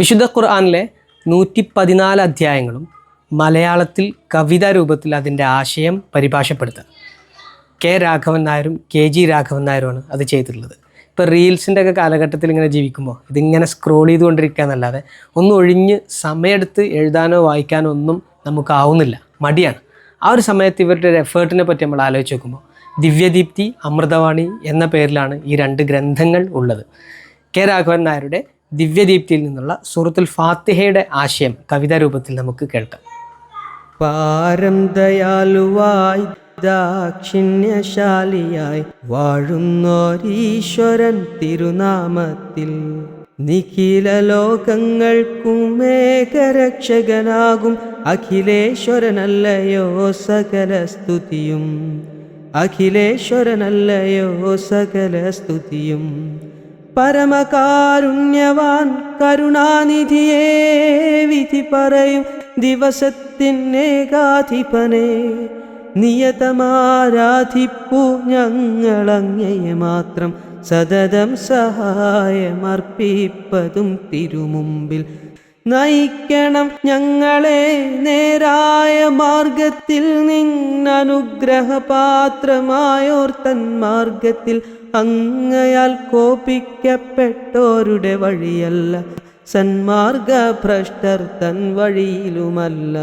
വിശുദ്ധ ഖുർആാനിലെ നൂറ്റി പതിനാല് അധ്യായങ്ങളും മലയാളത്തിൽ കവിതാ രൂപത്തിൽ അതിന്റെ ആശയം പരിഭാഷപ്പെടുത്തുക. കെ രാഘവൻ നായരും കെ ജി രാഘവൻ നായരുമാണ് അത് ചെയ്തിട്ടുള്ളത്. ഇപ്പോൾ റീൽസിന്റെ ഒക്കെ കാലഘട്ടത്തിൽ ഇങ്ങനെ ജീവിക്കുമ്പോൾ ഇതിങ്ങനെ സ്ക്രോൾ ചെയ്തുകൊണ്ടിരിക്കുക എന്നല്ലാതെ ഒന്ന് ഒഴിഞ്ഞ് സമയമെടുത്ത് എഴുതാനോ വായിക്കാനോ ഒന്നും നമുക്കാവുന്നില്ല മടിയാണ്. ആ ഒരു സമയത്ത് ഇവരുടെ ഒരു എഫേർട്ടിനെ പറ്റി നമ്മൾ ആലോചിച്ച് നോക്കുമ്പോൾ ദിവ്യദീപ്തി അമൃതവാണി എന്ന പേരിലാണ് ഈ രണ്ട് ഗ്രന്ഥങ്ങൾ ഉള്ളത്. കെ രാഘവൻ നായരുടെ ദിവ്യദീപ്തിയിൽ നിന്നുള്ള സൂറത്തുൽ ഫാത്തിഹയുടെ ആശയം കവിതാ രൂപത്തിൽ നമുക്ക് കേൾക്കാം. പാരം ദയാലുവായി ദാക്ഷിണ്യശാലിയായി വാഴുന്നോരീശ്വരൻ തിരുനാമത്തിൽ. നിഖില ലോകങ്ങൾക്കുമേകരക്ഷകനാകും അഖിലേശ്വരനല്ലയോ സകല സ്തുതിയും. അഖിലേശ്വരനല്ലയോ സകല സ്തുതിയും. പരമകാരുണ്യവാൻ കരുണാനിധിയെ വിധി പറയും ദിവസത്തിനേകാധിപനെ നിയതമാരാധിപ്പു ഞങ്ങളങ്ങയെ മാത്രം സതതം സഹായമർപ്പിപ്പതും തിരുമുമ്പിൽ. നയിക്കണം ഞങ്ങളെ നേരായ മാർഗത്തിൽ നിന്നനുഗ്രഹപാത്രമായോർ തൻ മാർഗത്തിൽ അങ്ങയാൽ കോപിക്കപ്പെട്ടോരുടെ വഴിയല്ല സന്മാർഗ ഭ്രഷ്ടർ തൻ വഴിയിലുമല്ല.